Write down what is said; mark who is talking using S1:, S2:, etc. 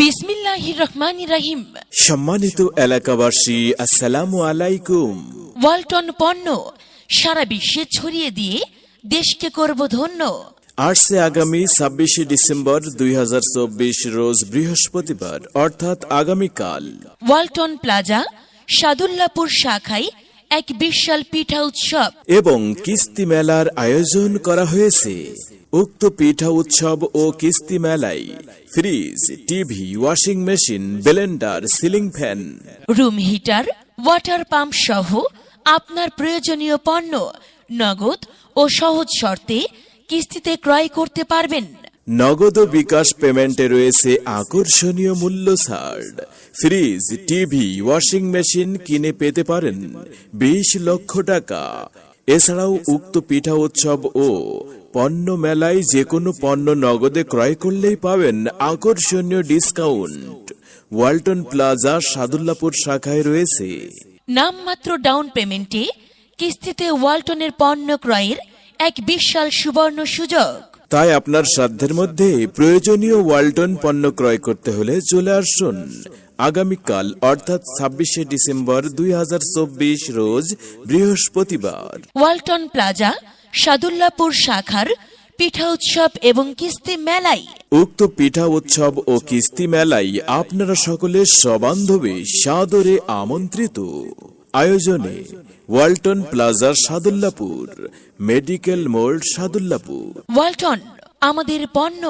S1: বিসমিল্লাহ রহমান রাহিম।
S2: সম্মানিত এলাকাবাসী আসসালামু আলাইকুম।
S1: ওয়ালটন পণ্য সারা বিশ্বে ছড়িয়ে দিয়ে দেশকে করব ধন্য।
S2: আসছে আগামী ছাব্বিশে ডিসেম্বর দুই হাজার চব্বিশ রোজ বৃহস্পতিবার অর্থাৎ আগামীকাল।
S1: ওয়ালটন প্লাজা সাদুল্লাপুর শাখায় এক বিশাল পিঠা উৎসব।
S2: এবং কিস্তি মেলার আয়োজন করা হয়েছে। উক্ত পিঠা উৎসব ও কিস্তি মেলায় fridge TV washing machine blender ceiling fan.
S1: Room heater water pump সহ আপনার প্রয়োজনীয় পণ্য নগদ ও সহজ শর্তে কিস্তিতে ক্রয় করতে পারবেন।
S2: নগদ বিকাশ পেমেন্টে রয়েছে আকর্ষণীয় মূল্য ছাড়। ফ্রিজ, টিভি, ওয়াশিং মেশিন কিনে পেতে পারেন বিশ লক্ষ টাকা। এছাড়াও উক্ত পিঠা উৎসব ও পণ্য মেলায় যে কোনো পণ্য নগদে ক্রয় করলেই পাবেন আকর্ষণীয় ডিসকাউন্ট। ওয়ালটন প্লাজা, সাদুল্লাপুর শাখায় রয়েছে।
S1: নামমাত্র ডাউন পেমেন্টে কিস্তিতে ওয়ালটনের পণ্য ক্রয়ের এক বিশাল সুবর্ণ সুযোগ।
S2: তাই আপনার সাধ্যের মধ্যে প্রয়োজনীয় ওয়ালটন পণ্য ক্রয় করতে হলে চলে আসুন। আগামীকাল অর্থাৎ ছাব্বিশে ডিসেম্বর দুই হাজার চব্বিশ রোজ বৃহস্পতিবার।
S1: ওয়ালটন প্লাজা সাদুল্লাপুর শাখার পিঠা উৎসব এবং কিস্তি মেলাই
S2: উক্ত পিঠা উৎসব ও কিস্তি মেলাই আপনারা সকলে সবান্ধবে সাদরে আমন্ত্রিত। আয়োজনে ওয়ালটন প্লাজা সাদুল্লাপুর মেডিকেল মোড় সাদুল্লাপুর।
S1: ওয়ালটন আমাদের পণ্য।